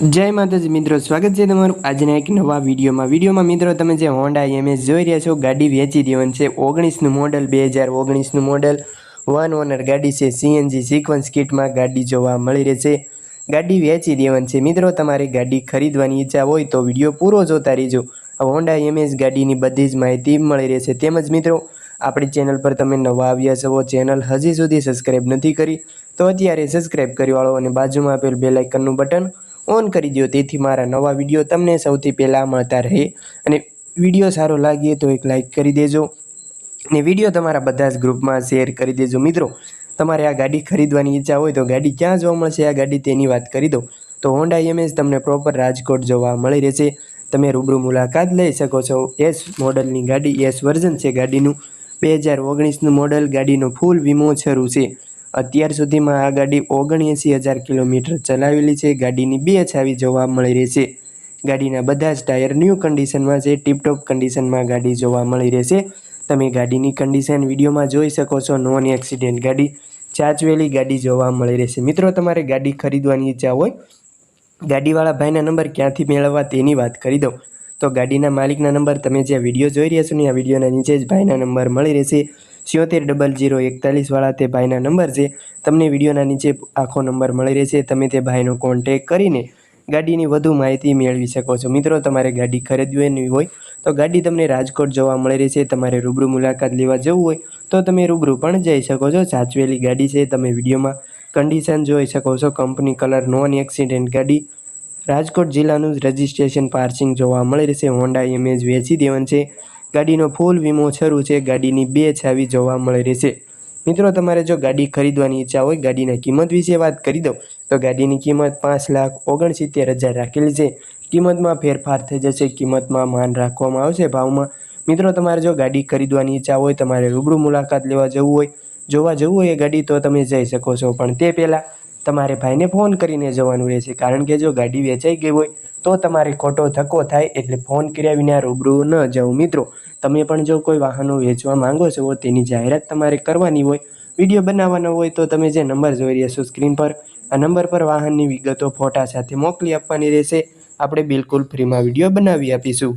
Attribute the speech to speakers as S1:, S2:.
S1: જય માતાજી મિત્રો, સ્વાગત છે તમારું આજના એક નવા વિડીયોમાં. વિડીયોમાં મિત્રો, તમે જે હોન્ડા એમએસ જોઈ રહ્યા છો, ગાડી વેચી દેવાની છે ઓગણીસનું મોડલ બે હજાર ઓગણીસનું મોડલ વન ઓનર ગાડી છે સીએનજી સિક્વન્સ કિટમાં ગાડી જોવા મળી રહેશે. ગાડી વેચી દેવાની છે. મિત્રો, તમારે ગાડી ખરીદવાની ઈચ્છા હોય તો વીડિયો પૂરો જોતા રહેજો. હોન્ડા એમએસ ગાડીની બધી જ માહિતી મળી રહેશે. તેમજ મિત્રો, આપણી ચેનલ પર તમે નવા આવ્યા છો, ચેનલ હજી સુધી સબસ્ક્રાઈબ નથી કરી, તો અત્યારે સબસ્ક્રાઈબ કરી વાળો અને બાજુમાં આપેલ બે લાઇકનનું બટન ઓન કરી દો તેથી મારા નવા વીડિયો તમને સૌથી પહેલાં મળતા રહે. અને વીડિયો સારો લાગે તો એક લાઇક કરી દેજો. અને વીડિયો તમારા બધા જ ગ્રુપમાં શેર કરી દેજો મિત્રો. તમારે આ ગાડી ખરીદવાની ઈચ્છા હોય તો ગાડી ક્યાં જોવા મળશે? આ ગાડી તેની વાત કરી દો. તો હોન્ડા એમએસ તમને પ્રોપર રાજકોટ જોવા મળી રહેશે. તમે રૂબરૂ મુલાકાત લઈ શકો છો. એસ મોડલની ગાડી એસ વર્ઝન છે ગાડીનું. બે હજાર ઓગણીસનું મોડલ ગાડીનો ફૂલ વીમો શરૂ છે. અત્યાર સુધીમાં આ ગાડી ઓગણએંસી હજાર કિલોમીટર ચલાવેલી છે. ગાડીની બે છાવી જોવા મળી રહેશે. ગાડીના બધા જ ટાયર ન્યૂ કન્ડિશનમાં છે. ટીપટોપ કન્ડિશનમાં ગાડી જોવા મળી રહેશે. તમે ગાડીની કન્ડિશન વિડીયોમાં જોઈ શકો છો. નોન એક્સિડન્ટ ગાડી ચાચવેલી ગાડી જોવા મળી રહેશે. મિત્રો, તમારે ગાડી ખરીદવાની ઈચ્છા હોય, ગાડીવાળા ભાઈના નંબર ક્યાંથી મેળવવા તેની વાત કરી દઉં. તો ગાડીના માલિકના નંબર તમે જે વીડિયો જોઈ રહ્યા છો ને, આ વિડીયોના નીચે જ ભાઈના નંબર મળી રહેશે. સિત્તેર ડબલ જીરો એકતાલીસવાળા તે ભાઈના નંબર છે. તમને વિડીયોના નીચે આખો નંબર મળી રહેશે. તમે તે ભાઈનો કોન્ટેક કરીને ગાડીની વધુ માહિતી મેળવી શકો છો. મિત્રો, તમારે ગાડી ખરીદવાની હોય તો ગાડી તમને રાજકોટ જોવા મળી રહેશે. તમારે રૂબરૂ મુલાકાત લેવા જવું હોય તો તમે રૂબરૂ પણ જઈ શકો છો. સાચવેલી ગાડી છે. તમે વિડીયોમાં કન્ડિશન જોઈ શકો છો. કંપની કલર નોન એક્સિડન્ટ ગાડી. રાજકોટ જિલ્લાનું રજિસ્ટ્રેશન પાર્સિંગ જોવા મળી રહેશે. હોન્ડા એમેજ વેચી દેવાનું છે. ગાડીનો ફૂલ વીમો શરૂ છે. ગાડીની બે છાવી જોવા મળી રહેશે મિત્રો, તમારે જો ગાડી ખરીદવાની ઈચ્છા હોય, ગાડીના કિંમત વિશે વાત કરી દઉં, તો ગાડીની કિંમત પાંચ લાખ ઓગણસિત્તેર હજાર રાખેલી છે. કિંમતમાં ફેરફાર થઈ જશે. કિંમતમાં માન રાખવામાં આવશે ભાવમાં. મિત્રો, તમારે જો ગાડી ખરીદવાની ઈચ્છા હોય, તમારે રૂબરૂ મુલાકાત લેવા જવું હોય, જોવા જવું હોય એ ગાડી, તો તમે જઈ શકો છો. પણ તે પહેલાં તમારે ભાઈને ફોન કરીને જવાનું રહેશે. કારણ કે જો ગાડી વેચાઈ ગઈ હોય તો તમારે ખોટો ધક્કો થાય એટલે ફોન કર્યા વિના રૂબરૂ ન જવું મિત્રો. તમે પણ જો કોઈ વાહનો વેચવા માંગો છો, તેની જાહેરાત તમારે કરવાની હોય, વીડિયો બનાવવાનો હોય, તો તમે જે નંબર જોઈ રહ્યા છો સ્ક્રીન પર, આ નંબર પર વાહનની વિગતો ફોટા સાથે મોકલી આપવાની રહેશે. આપણે બિલકુલ ફ્રીમાં વીડિયો બનાવી આપીશું.